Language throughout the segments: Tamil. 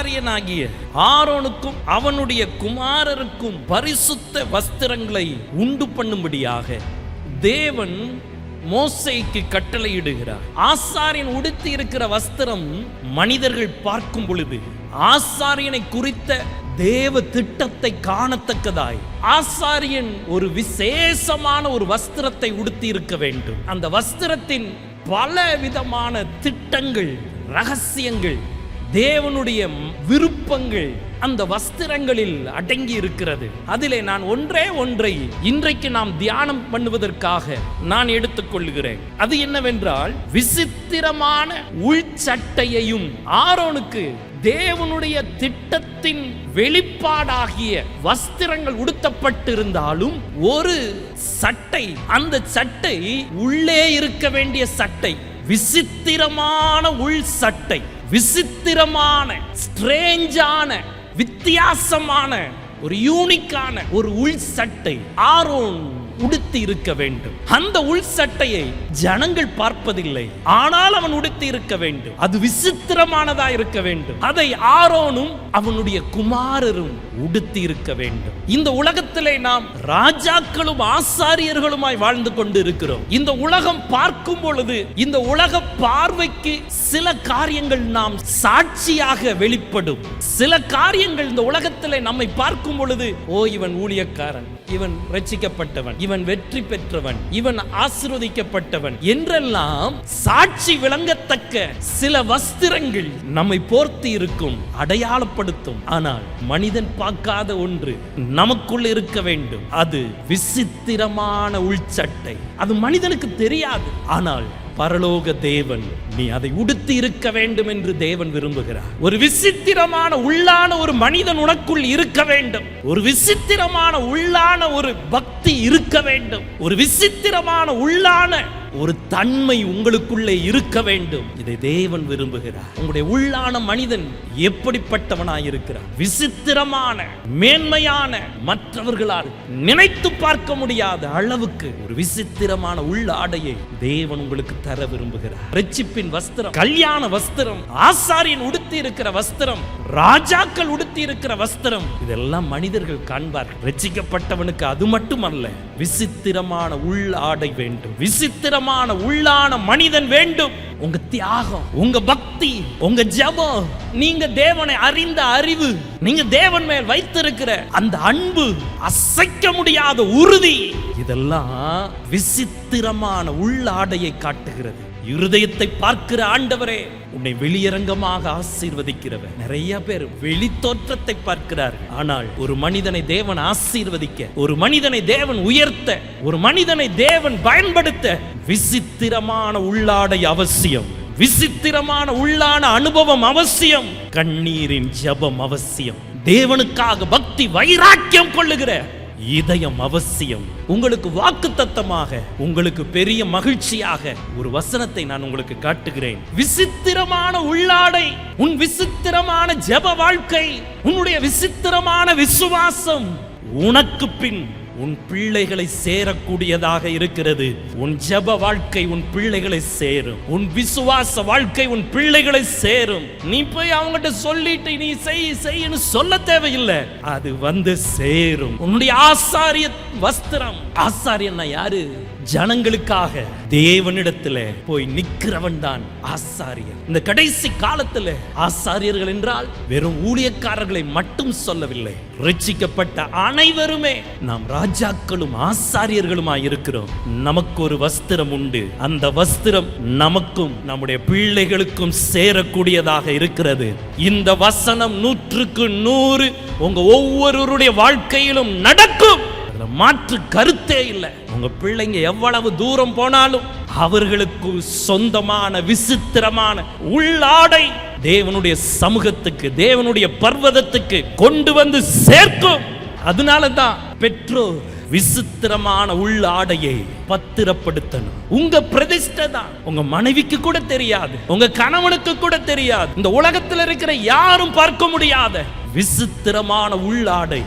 ஆசாரியனாகிய ஆரோனுக்கும் அவனுடைய குமாரருக்கும் பரிசுத்த வஸ்திரங்களை உண்டு பண்ணும்படியாக தேவன் மோசைக்கு கட்டளையிடுகிறார். ஆசாரியன் உடுத்தி இருக்கிற வஸ்திரம் மனிதர்கள் பார்க்கும் பொழுது ஆசாரியனை குறித்த தேவ திட்டத்தை காணத்தக்கதாய். ஆசாரியன் ஒரு விசேஷமான ஒரு வஸ்திரத்தை உடுத்தி இருக்க வேண்டும். அந்த வஸ்திரத்தின் பல விதமான திட்டங்கள் ரகசியங்கள் தேவனுடைய விருப்பங்கள் அந்த வஸ்திரங்களில் அடங்கி இருக்கிறது அதிலே நான் ஒன்றே ஒன்றை இன்றைக்கு நாம் தியானம் பண்ணுவதற்காக நான் எடுத்துக்கொள்கிறேன். அது என்னவென்றால் விசித்திரமான உள்சட்டையையும் ஆரோனுக்கு தேவனுடைய திட்டத்தின் வெளிப்பாடாகிய வஸ்திரங்கள் உடுத்தப்பட்டிருந்தாலும் ஒரு சட்டை அந்த சட்டை உள்ளே இருக்க வேண்டிய சட்டை விசித்திரமான உள் சட்டை விசித்திரமான ஸ்ட்ரேஞ்சான வித்தியாசமான ஒரு யூனிக்கான ஒரு உள் சட்டை ஆரோன் உடுத்தி இருக்க வேண்டும் அந்த உள் சட்டையை ஜனங்கள் பார்ப்பதில்லை. ஆனால் அவன் உடுத்தி இருக்க வேண்டும் அது விசித்திரமானதா இருக்க வேண்டும் அதை ஆரோனும் அவனுடைய குமாரரும் உடுத்தி இருக்க வேண்டும் இந்த உலகத்திலே நாம் ராஜாக்களும் ஆசாரியர்களுமாய் வாழ்ந்து கொண்டு இருக்கிறோம் இந்த உலகம் பார்க்கும் பொழுது இந்த உலக பார்வைக்கு சில காரியங்கள் நாம் சாட்சியாக வெளிப்படும். சில காரியங்கள் இந்த உலகத்திலே நம்மை பார்க்கும் பொழுது ஓ இவன் ஊழியக்காரன். இவன் ரட்சிக்கப்பட்டவன். இவன் வெற்றி பெற்றவன் இவன் ஆசிர்வதிக்கப்பட்டவன் என்றெல்லாம் சாட்சி விளங்கத்தக்க சில வஸ்திரங்கள் நம்மை போர்த்தி இருக்கும் அடையாளப்படுத்தும். ஆனால் மனிதன் பார்க்காத ஒன்று நமக்குள் இருக்க வேண்டும். அது விசித்திரமான உள்சட்டை. அது மனிதனுக்கு தெரியாது. ஆனால் பரலோக தேவன் நீ அதை உடுத்தி இருக்க வேண்டும் என்று தேவன் விரும்புகிறார். ஒரு விசித்திரமான உள்ளான ஒரு மனிதன் உனக்குள் இருக்க வேண்டும். ஒரு விசித்திரமான உள்ளான ஒரு பக்தி இருக்க வேண்டும். ஒரு விசித்திரமான உள்ளான ஒரு தன்மை உங்களுக்குள்ளே இருக்க வேண்டும். இதை தேவன் விரும்புகிறார். உங்களுடைய உள்ளான மனிதன் எப்படிப்பட்டவனாய் இருக்கிறார் விசித்திரமான மேன்மையான மற்றவர்களால் நினைத்து பார்க்க முடியாத அளவுக்கு ஒரு விசித்திரமான உள்ளாடையை தேவன் உங்களுக்கு தர விரும்புகிறார். ரட்சிப்பின் வஸ்திரம் கல்யாண வஸ்திரம் ஆசாரியன் உடுத்தி இருக்கிற வஸ்திரம் ராஜாக்கள் உடுத்தி இருக்கிற வஸ்திரம் இதெல்லாம் மனிதர்கள் காண்பார்கள். ரட்சிக்கப்பட்டவனுக்கு அது மட்டுமல்ல விசித்திரமான உள்ளாடை வேண்டும். விசித்திரமான உள்ளான மனிதன் வேண்டும். உங்க தியாகம் உங்க பக்தி உங்க ஜெபம் நீங்க தேவனை அறிந்த அறிவு நீங்க தேவன் மேல் வைத்திருக்கிற அந்த அன்பு அசைக்க முடியாத உறுதி இதெல்லாம் விசித்திரமான உள்ளாடையை காட்டுகிறது. இருதயத்தை பார்க்கிற ஆண்டவரே உன்னை வெளியரங்கமாக ஆசீர்வதிக்கிறவர். நிறைய பேர் வெளி தோற்றத்தை பார்க்கிறார்கள். ஆனால் ஒரு மனிதனை தேவன் ஆசீர்வதிக்க ஒரு மனிதனை தேவன் உயர்த்த ஒரு மனிதனை தேவன் பயன்படுத்த விசித்திரமான உள்ளாடை அவசியம். விசித்திரமான உள்ளான அனுபவம் அவசியம். கண்ணீரின் ஜெபம் அவசியம். தேவனுக்காக பக்தி வைராக்கியம் கொள்ளுகிற இதயம் அவசியம். உங்களுக்கு வாக்கு தத்தமாக உங்களுக்கு பெரிய மகிழ்ச்சியாக ஒரு வசனத்தை நான் உங்களுக்கு காட்டுகிறேன். விசித்திரமான உள்ளாடை உன் விசித்திரமான ஜெப வாழ்க்கை உன்னுடைய விசித்திரமான விசுவாசம் உனக்கு பின் உன் பிள்ளைகளை சேரக்கூடியதாக இருக்கிறது. உன் ஜெப வாழ்க்கை உன் பிள்ளைகளை சேரும். உன் விசுவாச வாழ்க்கை உன் பிள்ளைகளை சேரும். நீ போய் அவங்ககிட்ட சொல்லிட்டு நீ செய் செய்யன்னு சொல்ல தேவையில்லை. அது வந்து சேரும். உன்னுடைய ஆசாரிய வஸ்திரம். ஆசாரியன்னா யாரு? ஜனங்களுக்காக தேவனிடத்துல போய் நிக்கிறவன் தான் ஆசாரியர் இந்த கடைசி காலத்துல ஆசாரியர்கள் என்றால் வெறும் ஊழியக்காரர்களை மட்டும் சொல்லவில்லை. ரட்சிக்கப்பட்ட அனைவருமே நாம் ராஜாக்களும் ஆசாரியர்களுமாய் இருக்கிறோம். நமக்கு ஒரு வஸ்திரம் உண்டு. அந்த வஸ்திரம் நமக்கும் நம்முடைய பிள்ளைகளுக்கும் சேரக்கூடியதாக இருக்கிறது. இந்த வசனம் நூற்றுக்கு நூறு உங்க ஒவ்வொருவருடைய வாழ்க்கையிலும் நடக்கும். மாற்று கருத்தே இல்லை. உங்கள் பிள்ளைங்க எவ்வளவு தூரம் போனாலும் அவர்களுக்கு சொந்தமான விசித்திரமான உள்ளாடை தேவனுடைய சமூகத்துக்கு தேவனுடைய பர்வதத்துக்கு கொண்டு வந்து சேர்க்கும். அதனால தான் பெற்றோர் விசித்திரமான உள்ளாடையை பத்திரப்படுத்தணும். உங்க பிரதிஷ்டை தான். உங்க மனைவிக்கு கூட தெரியாது. உங்க கணவனுக்கு கூட தெரியாது. இந்த உலகத்தில் இருக்கிற யாரும் பார்க்க முடியாத விசித்திரமான உள்ளாடை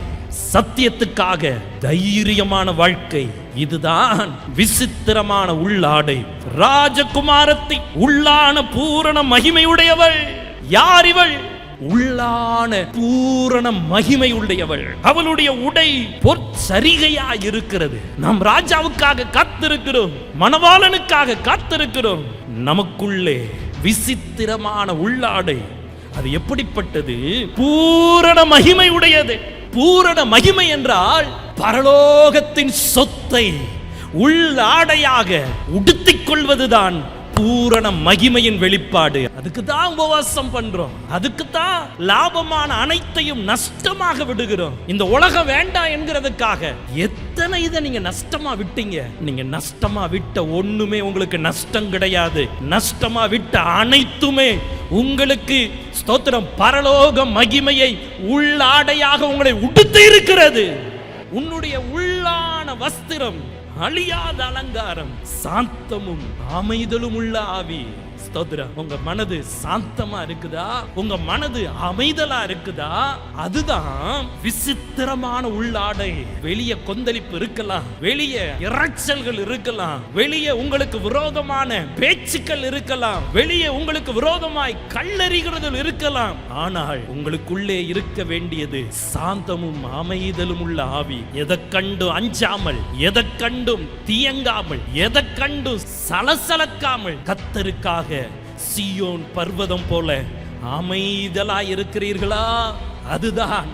சத்தியத்துக்காக தைரியமான வாழ்க்கை இதுதான் விசித்திரமான உள்ளாடை. ராஜகுமாரத்தை உள்ளான பூரண மகிமையுடையவள். யார் இவள்? உள்ளான பூரண மகிமை உடையவள் அவளுடைய உடை பொற்சரிகையா இருக்கிறது நாம் ராஜாவுக்காக காத்திருக்கிறோம். மணவாளனுக்காக காத்திருக்கிறோம். நமக்குள்ளே விசித்திரமான உள்ளாடை. அது எப்படிப்பட்டது? பூரண மகிமை உடையது பூரண மகிமை என்றால் பரலோகத்தின் சொத்தை உள்ளாடையாக உடுத்திக் கொள்வதுதான் பூரண மகிமையின் வெளிப்பாடு. அதுக்கு தான் உபவாசம் பண்றோம். அதுக்கு தான் லாபமான அனைத்தையும் நஷ்டமாக விடுகிறோம். இந்த உலகம் வேண்டாம் என்கிறதுக்காக எத்தனை இதை நீங்க நஷ்டமா விட்டீங்க? நீங்க நஷ்டமா விட்ட ஒண்ணுமே உங்களுக்கு நஷ்டம் கிடையாது. நஷ்டமா விட்ட அனைத்துமே உங்களுக்கு ஸ்தோத்திரம் பரலோக மகிமையை உள்ளாடையாக உங்களை உடுத்து இருக்கிறது. உன்னுடைய உள்ளான வஸ்திரம் அழியாத அலங்காரம் சாந்தமும் அமைதலும் உள்ள ஆவி. ஸ்தோத்திரம். உங்க மனது சாந்தமா இருக்குதா? உங்க மனது அமைதலா இருக்குதா? அதுதான் விசித்திரமான உள்ளாடை. வெளிய கொந்தளிப்பு இருக்கலாம். வெளிய இறைச்சல்கள் இருக்கலாம். வெளிய உங்களுக்கு விரோதமான பேச்சுக்கள் இருக்கலாம். வெளிய உங்களுக்கு விரோதமாய் கல்லறிகிறதும் இருக்கலாம். ஆனால் உங்களுக்குள்ளே இருக்க வேண்டியது சாந்தமும் அமைதலும் உள்ள ஆவி. எதை கண்டு அஞ்சாமல் எதை கண்டும் தியங்காமல் எதை கண்டும் சலசலக்காமல் கத்தருக்காக சியோன் பர்வதம் போல அமைதலாய் இருக்கிறீர்களா? அதுதான்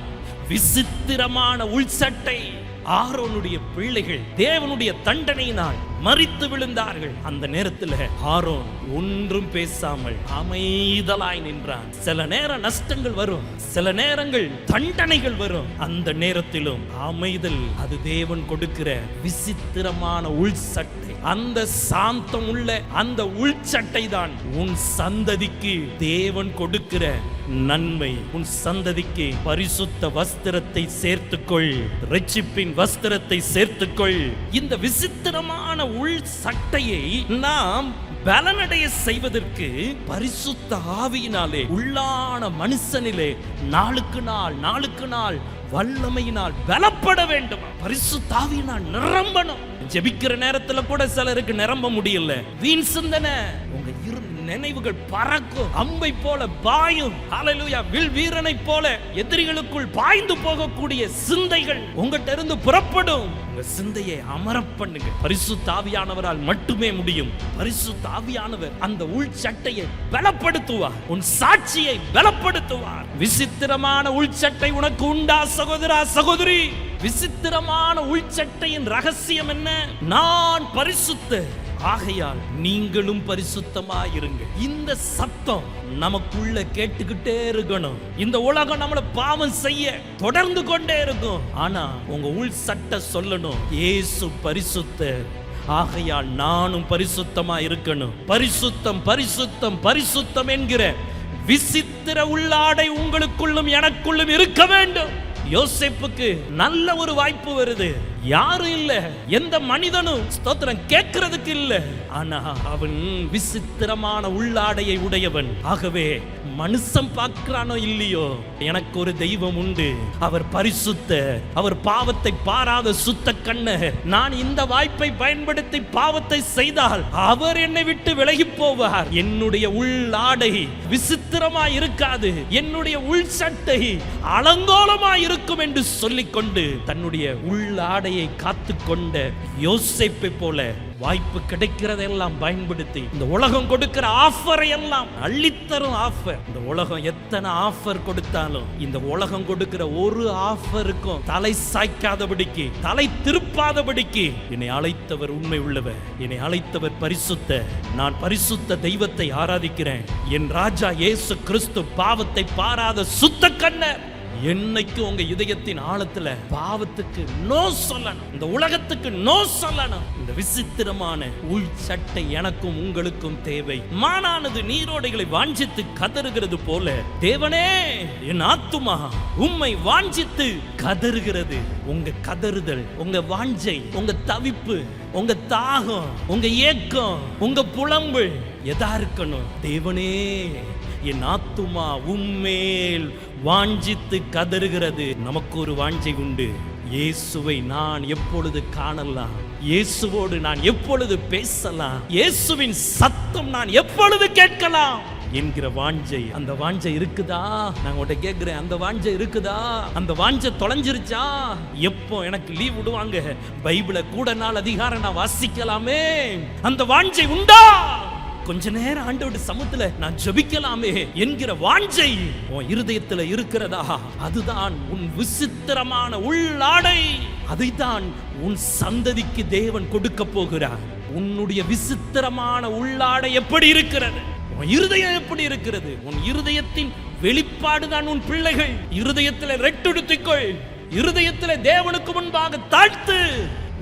விசித்திரமான உள்சட்டை. ஆரோனுடைய பிள்ளைகள் தேவனுடைய தண்டனையினால் மறித்து விழுந்தார்கள். அந்த நேரத்தில் ஆரோன் ஒன்றும் பேசாமல் அமைதலாய் நின்றான். சில நேர நஷ்டங்கள் வரும் சில நேரங்கள் தண்டனைகள் வரும். அந்த நேரத்திலும் அமைதல் அது தேவன் கொடுக்கிற விசித்திரமான உள்சட்டை. அந்த சாந்தம் உள்ள அந்த உள்சட்டை தான் உன் சந்ததிக்கு தேவன் கொடுக்கிற நன்மை. உன் சந்ததிக்கு பரிசுத்த வஸ்திரத்தை சேர்த்துக்கொள். ரட்சிப்பின் வஸ்திரத்தை சேர்த்துக்கொள். இந்த விசித்திரமான உள் சட்டையை நாம் பலனடைய செய்வதற்கு பரிசுத்த ஆவியினாலே உள்ளான மனுஷனிலே நாளுக்கு நாள் நாளுக்கு நாள் வல்லமையினால் பலப்பட வேண்டும். பரிசுத்த ஆவியினால் நிரம்பணும். ஜெபிக்கிற நேரத்துல கூட சிலருக்கு நிரம்ப முடியல. வீண் சிந்தனை. உங்க இரு நினைவுகள் பறக்கும். அம்பை போல பாயும். அலலுயா வில் வீரனை போல எதிரிகளுக்குள் பாய்ந்து போகக்கூடிய சிந்தைகள் உங்ககிட்ட இருந்து புறப்படும். உங்க சிந்தையை அமர பண்ணுங்க. பரிசு தாவியானவரால் மட்டுமே முடியும். பரிசு தாவியானவர் அந்த உள் சட்டையை பலப்படுத்துவார். உன் சாட்சியை பலப்படுத்துவார். விசித்திரமான உள்சட்டை உனக்கு உண்டா சகோதரா சகோதரி? விசித்திரமான உள்சட்டையின் ரகசியம் என்ன? நான் பரிசுத்த. ஆகையால் நீங்களும் பரிசுத்தமாயிருங்க இந்த சத்தம் நமக்குள்ள கேட்டுக்கிட்டே இருக்கணும். இந்த உலகம் நம்மள பாவம் செய்ய தொடர்ந்து கொண்டே இருக்கும். ஆனா உங்க உள் சட்டை சொல்லணும். ஏசு பரிசுத்த. ஆகையால் நானும் பரிசுத்தமா இருக்கணும் பரிசுத்தம் பரிசுத்தம் பரிசுத்தம் என்கிற விசித்திர உள்ளாடை உங்களுக்குள்ளும் எனக்குள்ளும் இருக்க வேண்டும். யோசிப்புக்கு நல்ல ஒரு வாய்ப்பு வருது. யாரும் இல்ல. எந்த மனிதனும் ஸ்தோத்திரம் கேட்கறதுக்கு இல்ல. ஆனா அவன் விசித்திரமான உள்ளாடையை உடையவன். ஆகவே மனுஷன் பார்க்கிறானோ இல்லையோ? எனக்கு ஒரு தெய்வம் உண்டு. அவர் பரிசுத்த அவர் பாவத்தை பாராத சுத்த கண்ண. நான் இந்த வாய்ப்பை பயன்படுத்தி பாவத்தை செய்தால் அவர் என்னை விட்டு விலகி போவார். என்னுடைய உள்ளாடை விசித்திரமா இருக்காது. என்னுடைய உள் சட்டை அலங்கோலமா இருக்கும் என்று சொல்லிக்கொண்டு தன்னுடைய உள்ளாடை வார்த்தையை காத்து கொண்ட யோசிப்பை போல வாய்ப்பு கிடைக்கிறதெல்லாம் பயன்படுத்தி இந்த உலகம் கொடுக்கிற ஆஃபரை எல்லாம் அள்ளித்தரும் ஆஃபர் இந்த உலகம் எத்தனை ஆஃபர் கொடுத்தாலும் இந்த உலகம் கொடுக்கிற ஒரு ஆஃபருக்கும் தலை சாய்க்காதபடிக்கு தலை திருப்பாதபடிக்கு என்னை அழைத்தவர் உண்மை உள்ளவர். என்னை அழைத்தவர் பரிசுத்த. நான் பரிசுத்த தெய்வத்தை ஆராதிக்கிறேன். என் ராஜா இயேசு கிறிஸ்து பாவத்தை பாராத சுத்த கண்ணர் என்னைக்கு உங்க இதயத்தின் ஆழத்துல பாவத்துக்கு நோ சொல்லணும். இந்த உலகத்துக்கு நோ சொல்லணும். இந்த விசித்திரமான உள் சட்டை எனக்கும் உங்களுக்கும் தேவை. மானானது நீரோடைகளை வாஞ்சித்து கதறுகிறது போல தேவனே என் ஆத்துமா உம்மை வாஞ்சித்து கதறுகிறது. உங்க கதறுதல் உங்க வாஞ்சை உங்க தவிப்பு உங்க தாகம் உங்க ஏக்கம் உங்க புலம்பு எதா இருக்கணும்? தேவனே என் ஆத்துமா உம்மேல் வாஞ்சித்து கதறுகிறது. நமக்கு ஒரு வாஞ்சை உண்டு. இயேசுவை நான் எப்பொழுது காணலாம்? இயேசுவோடு நான் எப்பொழுது பேசலாம்? இயேசுவின் சத்தம் நான் எப்பொழுது கேட்கலாம்? என்கிற வாஞ்சை அந்த வாஞ்சை இருக்குதா? நான் உன்கிட்ட கேட்கிறேன் அந்த வாஞ்சை இருக்குதா? அந்த வாஞ்சை தொலைஞ்சிருச்சா? எப்போ எனக்கு லீவ் விடுவாங்க? பைபிளை கூட நாள் அதிகாரம் நான் வாசிக்கலாமே. அந்த வாஞ்சை உண்டா? கொஞ்ச நேரம் ஆண்டோட சமத்துல நான் ஜெபிக்கலாமே என்கிற வாஞ்சை உன் இருதயத்துல இருக்கிறதா? அதுதான் உன் விசித்திரமான உள்ளாடை. அதைத்தான் உன் சந்ததிக்கு தேவன் கொடுக்க போகிறார். உன்னுடைய விசித்திரமான உள்ளாடை எப்படி இருக்கிறது? உன் இருதயம் எப்படி இருக்கிறது? உன் இருதயத்தின் வெளிப்பாடுதான் உன் பிள்ளைகள். இருதயத்துல ரெட்டெடுத்துக்கொள். இருதயத்துல தேவனுக்கு முன்பாக தாழ்த்து.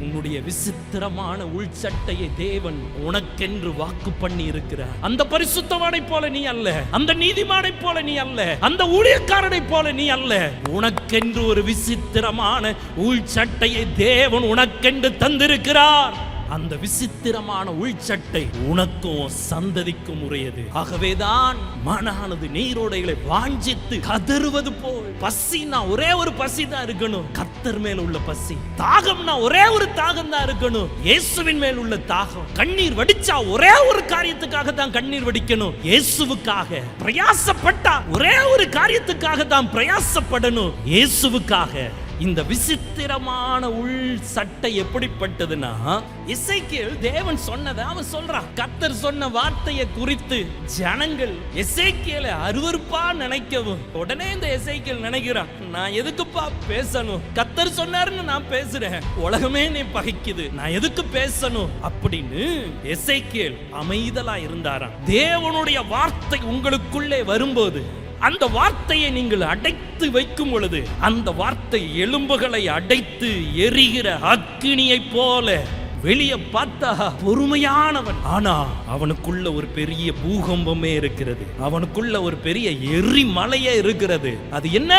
உன்னுடைய விசித்திரமான உள்சட்டையை தேவன் உனக்கென்று வாக்கு பண்ணி இருக்கிறார். அந்த பரிசுத்தவானை போல நீ அல்ல. அந்த நீதிமானை போல நீ அல்ல. அந்த ஊழியக்காரனை போல நீ அல்ல. உனக்கென்று ஒரு விசித்திரமான உள்சட்டையை தேவன் உனக்கென்று தந்திருக்கிறார். அந்த விசித்திரமான உள்சட்டை உனக்கும் சந்ததிக்கும் உரியது. ஆகவேதான் மனானது நீரோடைகளை வாஞ்சித்து கதறுவது போல் பசினா ஒரே ஒரு பசி தான் இருக்கணும். கத்தர் மேல் உள்ள பசி தாகம்னா ஒரே ஒரு தாகம் தான் இருக்கணும். இயேசுவின் மேல் உள்ள தாகம் கண்ணீர் வடிச்சா ஒரே ஒரு காரியத்துக்காக தான் கண்ணீர் வடிக்கணும். இயேசுவுக்காக பிரயாசப்பட்டா ஒரே ஒரு காரியத்துக்காக தான் பிரயாசப்படணும். இயேசுவுக்காக இந்த விசித்திரமான உள் சட்டை எப்படிப்பட்டதுன்னா இசைக்கேல் தேவன் சொன்னதை அவன் சொல்றான். கத்தர் சொன்ன வார்த்தையை குறித்து ஜனங்கள் இசைக்கேளை அருவருப்பா நினைக்கவும். உடனே இந்த எசேக்கியல் நினைக்கிறான் நான் எதுக்குப்பா பேசணும்? கத்தர் சொன்னாருன்னு நான் பேசுறேன். உலகமே நீ பகைக்குது. நான் எதுக்கு பேசணும்? அப்படின்னு இசைக்கேள் அமைதலா இருந்தாராம். தேவனுடைய வார்த்தை உங்களுக்குள்ளே வரும்போது அந்த வார்த்தையை நீங்கள் அடைத்து வைக்கும் பொழுது அந்த வார்த்தை எலும்புகளை அடைத்து எரிகிற அக்கினியைப் போல வெளியே பார்த்தா பொறுமையானவன். ஆனா அவனுக்குள்ள ஒரு பெரிய பூகம்பமே இருக்கிறது. அவனுக்குள்ள ஒரு பெரிய எரிமலையே இருக்கிறது. அது என்ன?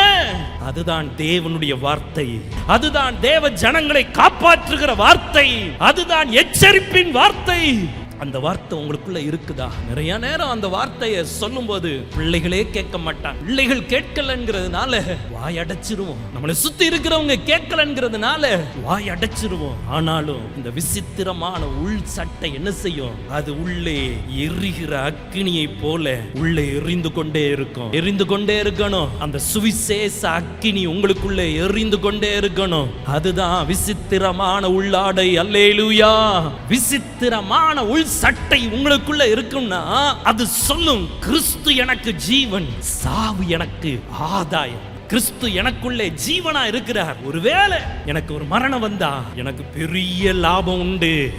அதுதான் தேவனுடைய வார்த்தை. அதுதான் தேவ ஜனங்களை காப்பாற்றுகிற வார்த்தை. அதுதான் எச்சரிப்பின் வார்த்தை. அந்த வார்த்தை உங்களுக்குள்ள இருக்குதா? நிறைய நேரம் அந்த வார்த்தையை சொல்லும்போது பிள்ளைகளே கேட்க மாட்டாங்க. பிள்ளைகள் கேட்கலங்கிறதுனால வாய் அடைச்சிருவோம். நம்மளை சுத்தி இருக்கிறவங்க கேட்கலங்கிறதுனால வாய் அடைச்சிருவோம். ஆனாலும் இந்த விசித்திரமான உள் சட்டை என்ன செய்யும்? அது உள்ளே எரிகிற அக்கினியை போல உள்ளே எரிந்து கொண்டே இருக்கும். எரிந்து கொண்டே இருக்கணும். அந்த சுவிசேஷ அக்கினி உங்களுக்குள்ளே எரிந்து கொண்டே இருக்கணும். அதுதான் விசித்திரமான உள்ளாடை அல்லேலூயா! விசித்திரமான உள் சட்டை உங்களுக்குள்ள இருக்கும்னா அது சொல்லும் கிறிஸ்து எனக்கு ஜீவன் சாவு எனக்கு ஆதாயம். கிறிஸ்து எனக்குள்ளே ஜீவனா இருக்கிறார். ஒருவேளை எனக்கு ஒரு மரணம் வந்தா எனக்கு பெரிய லாபம் உண்டு.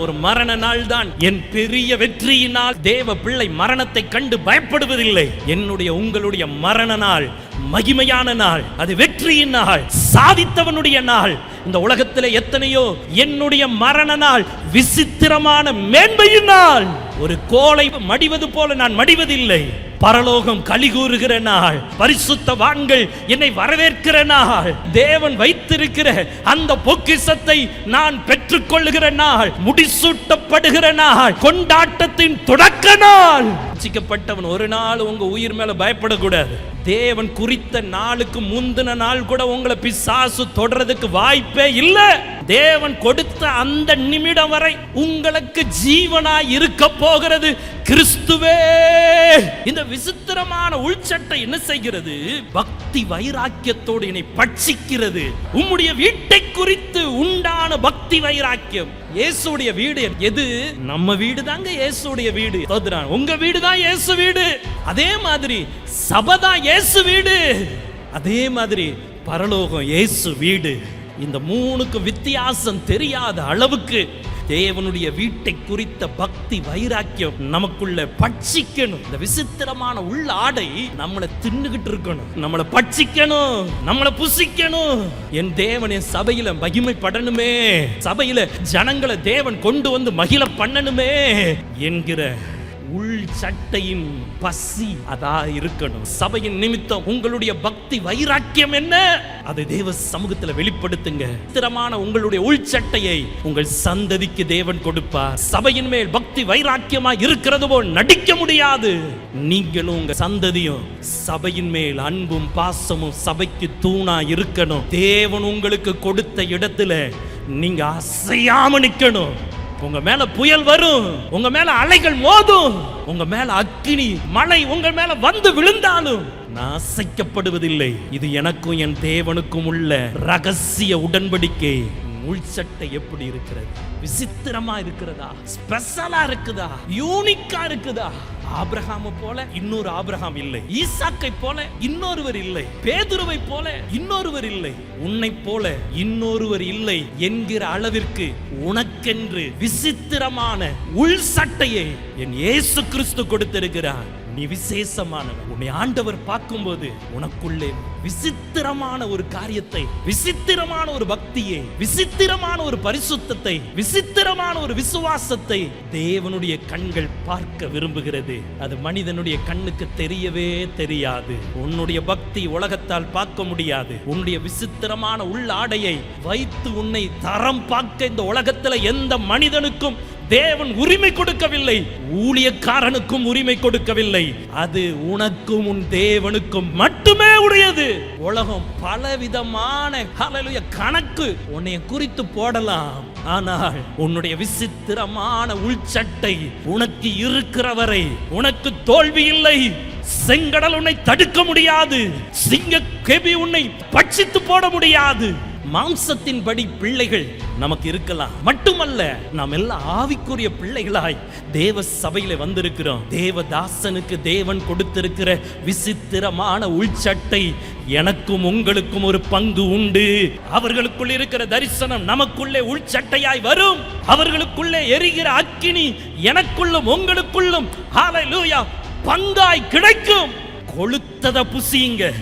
ஒரு மரண நாள் தான் என் பெரிய வெற்றியினால் தேவ பிள்ளை மரணத்தை கண்டு பயப்படுவதில்லை. என்னுடைய உங்களுடைய மரண நாள் மகிமையான நாள் அது வெற்றியின் நாள் சாதித்தவனுடைய நாள். இந்த உலகத்தில் எத்தனையோ என்னுடைய மரண நாள் விசித்திரமான மேன்மையின் நாள். ஒரு கோலை மடிவது போல நான் மடிவதில்லை. பரலோகம் கலிகூறுகிற நாள் பரிசுத்த வான்கள் என்னை வரவேற்கிற நாள். தேவன் வைத்திருக்கிற அந்த பொக்கிஷத்தை நான் பெற்றுக்கொள்ளுகிற நாள் முடிசூட்டப்படுகிற நாள் கொண்டாட்டத்தின் தொடக்க நாள். ரட்சிக்கப்பட்டவன் ஒரு நாள் உங்க உயிர் மேல பயப்படக்கூடாது. தேவன் குறித்த நாளுக்கு முந்தின நாள் கூட உங்களை பிசாசு தொடறதுக்கு வாய்ப்பே இல்ல. தேவன் கொடுத்த அந்த நிமிடம் வரை உங்களுக்கு ஜீவனா இருக்க போகிறது. கிறிஸ்துவே. இந்த விசித்திரமான உள்சட்டை என்ன செய்கிறது? பக்தி வைராக்கியத்தோடு என்னை பட்சிக்கிறது. உம்முடைய வீட்டை குறித்து உண்டான பக்தி வைராக்கியம். இயேசுடைய வீடு எது? நம்ம வீடு தாங்க இயேசுடைய வீடு உங்க வீடு தான் இயேசு வீடு. அதே மாதிரி சபதான் இயேசு வீடு. அதே மாதிரி பரலோகம் இயேசு வீடு. இந்த மூணுக்கு வித்தியாசம் தெரியாத அளவுக்கு தேவனுடைய வீட்டை குறித்த பக்தி வைராக்கியம் நமக்குள்ள பட்சிக்கணும். இந்த விசித்திரமான உள்ள ஆடை நம்மளை தின்னுகிட்டு இருக்கணும். நம்மளை பட்சிக்கணும். நம்மளை புசிக்கணும். என் தேவன் என் சபையில மகிமைப்படணுமே. சபையில ஜனங்களை தேவன் கொண்டு வந்து மகிழ பண்ணணுமே என்கிற உள் சட்டையின் பசி அதா இருக்கணும். சபையின் நிமித்தம் உங்களுடைய பக்தி வைராக்கியம் என்ன? அதை தேவ சமூகத்துல வெளிப்படுத்துங்க. ஸ்திரமான உங்களுடைய உள் சட்டையை உங்கள் சந்ததிக்கு தேவன் கொடுப்பார். சபையின் மேல் பக்தி வைராக்கியமா இருக்கிறது போல் நடிக்க முடியாது. நீங்களும் உங்க சந்ததியும் சபையின் மேல் அன்பும் பாசமும் சபைக்கு தூணா இருக்கணும். தேவன் உங்களுக்கு கொடுத்த இடத்துல நீங்க அசையாம நிக்கணும். உங்க மேல புயல் வரும் உங்க மேல அலைகள் மோதும் உங்க மேல அக்கினி மழை உங்க மேல வந்து விழுந்தாலும் நான் அசைக்கப்படுவதில்லை. இது எனக்கும் என் தேவனுக்கும் உள்ள ரகசிய உடன்படிக்கை. உள்சட்டை எப்படி இருக்கிறது? விசித்திரமா இருக்கிறதா? ஸ்பெஷலா இருக்குதா? யூனிக்கா இருக்குதா? ஆபிரகாம போல இன்னொரு ஆபிரகாம் இல்லை. ஈசாக்கை போல இன்னொருவர் இல்லை. பேதுருவை போல இன்னொருவர் இல்லை. உன்னை போல இன்னொருவர் இல்லை என்கிற அளவிற்கு உனக்கென்று விசித்திரமான உள் சட்டையை என் இயேசு கிறிஸ்து கொடுத்திருக்கிறார். நீ விசேஷமானவன். உன்னை ஆண்டவர் பார்க்கும்போது உனக்குள்ளே விசித்திரமான ஒரு காரியத்தை விசித்திரமான ஒரு பக்தியை விசித்திரமான ஒரு பரிசுத்தத்தை விசித்திரமான ஒரு விசுவாசத்தை தேவனுடைய கண்கள் பார்க்க விரும்புகிறது. அது மனிதனுடைய கண்ணுக்கு தெரியவே தெரியாது. உன்னுடைய பக்தி உலகத்தால் பார்க்க முடியாது. உன்னுடைய விசித்திரமான உள்ளாடையை வைத்து உன்னை தரம் பார்க்க இந்த உலகத்துல எந்த மனிதனுக்கும் தேவன் உரிமை கொடுக்கவில்லை. ஊழியக்காரனுக்கும் உரிமை கொடுக்கவில்லை. அது உனக்கும் உன் தேவனுக்கும் மட்டுமே உடையது. உலகம் பலவிதமான கணக்கு உன்னை குறித்து போடலாம். ஆனால் உன்னுடைய விசித்திரமான உள்சட்டை உனக்கு இருக்கிறவரை உனக்கு தோல்வி இல்லை. செங்கடல் உன்னை தடுக்க முடியாது. சிங்க கெபி உன்னை பட்சித்து போட முடியாது. மாம்சத்தின்படி பிள்ளைகள் நமக்கு இருக்கலாம். மட்டுமல்ல நாம் எல்லாம் ஆவிக்குரிய பிள்ளைகளாய் தேவ சபையில வந்திருக்கிறோம். தேவதாசனுக்கு தேவன் கொடுத்திருக்கிற விசித்திரமான உள்சட்டை எனக்கும் உங்களுக்கும் ஒரு பங்கு உண்டு. அவர்களுக்குள் இருக்கிற தரிசனம் நமக்குள்ளே உள்சட்டையாய் வரும். அவர்களுக்குள்ளே எரிகிற அக்கினி எனக்குள்ளும் உங்களுக்குள்ளும் ஹalleluya பங்காய் கிடைக்கும். கொளுத்தத புசியுங்க.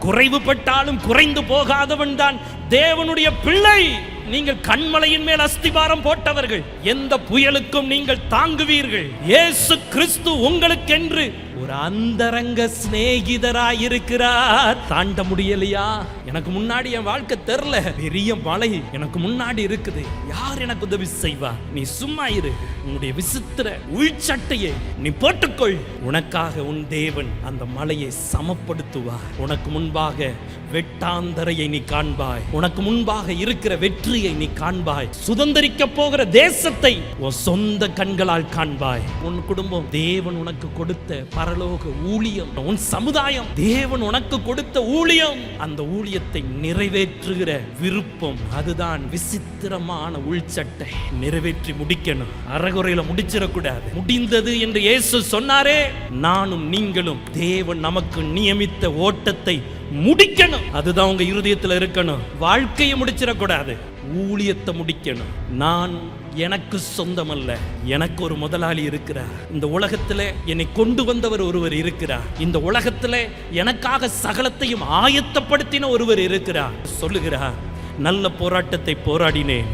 குறைவுபட்டாலும் குறைந்து போகாதவன் தான் தேவனுடைய பிள்ளை. நீங்கள் கண்மலையின் மேல் அஸ்திபாரம் போட்டவர்கள். எந்த புயலுக்கும் நீங்கள் தாங்குவீர்கள். இயேசு கிறிஸ்து உங்களுக்கென்று ஒரு அந்தரங்க சிநேகிதராய் இருக்கிறார் தாண்ட முடியலையா? எனக்கு முன்னாடி என் வாழ்க்கை தெரில. பெரிய மலை எனக்கு முன்னாடி இருக்குது. யார் எனக்கு உதவி செய்வா? நீ சும்மா இரு. உன்னுடைய விசித்திர உள்சட்டையை நீ போட்டுக்கொள். உனக்காக உன் தேவன் அந்த மலையை சமப்படுத்துவார். உனக்கு முன்பாக வெட்டாந்தரையை நீ காண்பாய். உனக்கு முன்பாக இருக்கிற வெற்றியை நீ காண்பாய். சுதந்திரிக்க போகிற தேசத்தை உன் சொந்த கண்களால் காண்பாய். உன் குடும்பம் தேவன் உனக்கு கொடுத்த பரலோக ஊழியம் உன் சமுதாயம். தேவன் உனக்கு கொடுத்த ஊழியம். அந்த ஊழியத்தை நிறைவேற்றுகிற விருப்பம் அதுதான் விசித்திரமான உள்சட்டை. நிறைவேற்றி முடிக்கணும். அறகுறையில முடிச்சிடக்கூடாது. முடிந்தது என்று இயேசு சொன்னாரே நானும் நீங்களும் தேவன் நமக்கு நியமித்த ஓட்டத்தை முடிக்கணும். அதுதான் உங்க இருதயத்துல இருக்கணும். வாழ்க்கையை முடிச்சிடக்கூடாது. ஊழியத்தை முடிக்கணும். நான் எனக்கு சொந்தமல்ல. எனக்கு ஒரு முதலாளி இருக்கிறார். இந்த உலகத்தில் என்னை கொண்டு வந்தவர் ஒருவர் இருக்கிறார். இந்த உலகத்தில் எனக்காக சகலத்தையும் ஆயத்தப்படுத்தின ஒருவர் இருக்கிறார். சொல்லுகிறார் நல்ல போராட்டத்தை போராடினேன்.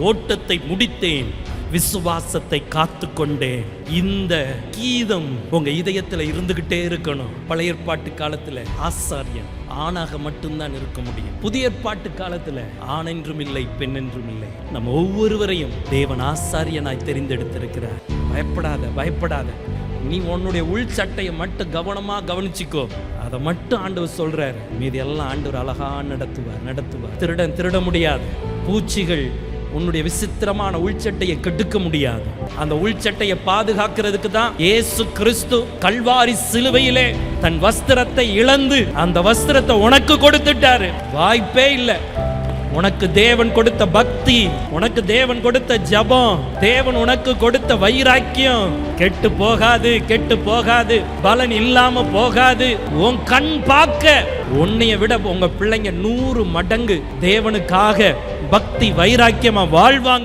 ஓட்டத்தை முடித்தேன். விசுவாசத்தை காத்து கொண்டேன் இந்த கீதம் உங்க இதயத்துல இருந்துகிட்டே இருக்கணும். பழைய ஏற்பாட்டு காலத்துல ஆசாரியன் ஆணாக மட்டும்தான் இருக்க முடியும். புதிய ஏற்பாட்டு காலத்துல ஆணென்றும் இல்லை பெண்ணென்றும் இல்லை. நம்ம ஒவ்வொருவரையும் தேவன் ஆசாரியனாய் தெரிந்தெடுத்திருக்கிறார். பயப்படாத பயப்படாத. நீ உன்னுடைய உள் சட்டையை மட்டும் கவனமா கவனிச்சுக்கோ. அதை மட்டும் ஆண்டவர் சொல்றாரு. மீதி எல்லாம் ஆண்டவர் அழகா நடத்துவார் நடத்துவார். திருடன் திருட முடியாது. பூச்சிகள் உன்னுடைய விசித்திரமான உள்சட்டையை கெடுக்க முடியாது. அந்த உள்சட்டையை பாதுகாக்கிறதுக்கு தான் இயேசு கிறிஸ்து கல்வாரி சிலுவையிலே தன் வஸ்திரத்தை இழந்து அந்த வஸ்திரத்தை உனக்கு கொடுத்துட்டாரு. வாய்ப்பே இல்லை. உனக்கு தேவன் கொடுத்த பக்தி உனக்கு தேவன் கொடுத்த ஜபம் தேவன் உனக்கு கொடுத்த வைராக்கியம். கெட்டு போகாது கெட்டு போகாது பலன் இல்லாம போகாது. உன் கண் பார்க்க. உன்னைய விட உங்க பிள்ளைங்க நூறு மடங்கு தேவனுக்காக பக்தி வைராக்கியமா வாழ்வாங்க.